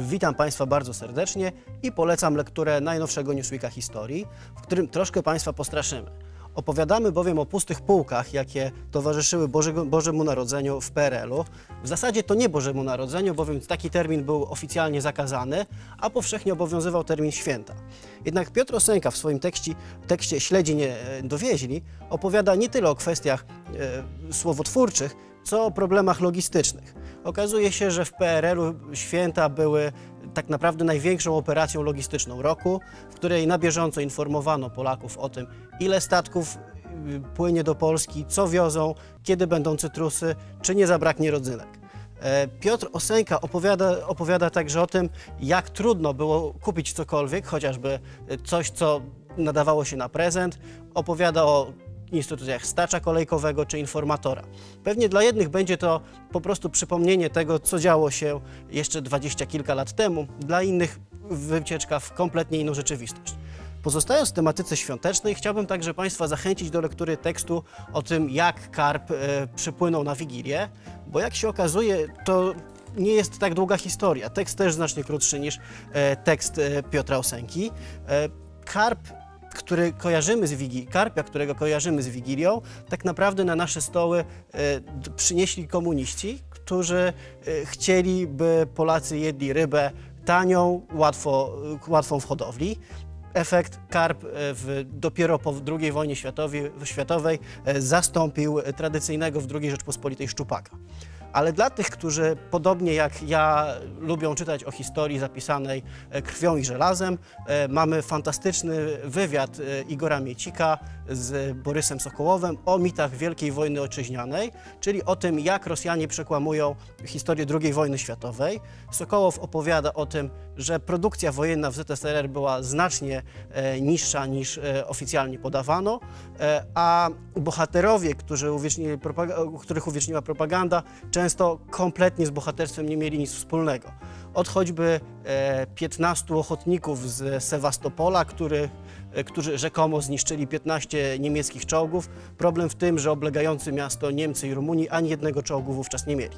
Witam Państwa bardzo serdecznie i polecam lekturę najnowszego Newsweeka historii, w którym troszkę Państwa postraszymy. Opowiadamy bowiem o pustych półkach, jakie towarzyszyły Bożego, Bożemu Narodzeniu w PRL-u. W zasadzie to nie Bożemu Narodzeniu, bowiem taki termin był oficjalnie zakazany, a powszechnie obowiązywał termin święta. Jednak Piotr Osenka w swoim tekście, Śledzi nie e, dowieźli opowiada nie tyle o kwestiach e, słowotwórczych, co o problemach logistycznych. Okazuje się, że w PRL-u święta były tak naprawdę największą operacją logistyczną roku, w której na bieżąco informowano Polaków o tym, ile statków y, płynie do Polski, co wiozą, kiedy będą cytrusy, czy nie zabraknie rodzynek. E, Piotr Osenka opowiada, opowiada także o tym, jak trudno było kupić cokolwiek, chociażby y, coś, co nadawało się na prezent. Opowiada o instytucjach stacza kolejkowego czy informatora. Pewnie dla jednych będzie to po prostu przypomnienie tego, co działo się jeszcze dwadzieścia kilka lat temu, dla innych wycieczka w kompletnie inną rzeczywistość. Pozostając w tematyce świątecznej, chciałbym także Państwa zachęcić do lektury tekstu o tym, jak karp e, przypłynął na Wigilię, bo jak się okazuje, to nie jest tak długa historia. Tekst też znacznie krótszy niż e, tekst e, Piotra Osenki. Karp który kojarzymy z Wigilią, karpia, którego kojarzymy z Wigilią, tak naprawdę na nasze stoły e, przynieśli komuniści, którzy e, chcieli, by Polacy jedli rybę tanią, łatwo, e, łatwą w hodowli. Efekt karp w, dopiero po II wojnie światowej, światowej zastąpił tradycyjnego w II Rzeczpospolitej szczupaka. Ale dla tych, którzy podobnie jak ja lubią czytać o historii zapisanej e, krwią i żelazem, e, mamy fantastyczny wywiad e, Igora Miecika z Borysem Sokołowem o mitach Wielkiej Wojny Ojczyźnianej, czyli o tym, jak Rosjanie przekłamują historię II wojny światowej. Sokołow opowiada o tym, że produkcja wojenna w ZSRR była znacznie niższa niż oficjalnie podawano, a bohaterowie, którzy których uwieczniła propaganda, często kompletnie z bohaterstwem nie mieli nic wspólnego. Od choćby e, 15 ochotników z Sewastopola, który, e, którzy rzekomo zniszczyli 15 niemieckich czołgów. Problem w tym, że oblegający miasto Niemcy i Rumuni ani jednego czołgu wówczas nie mieli.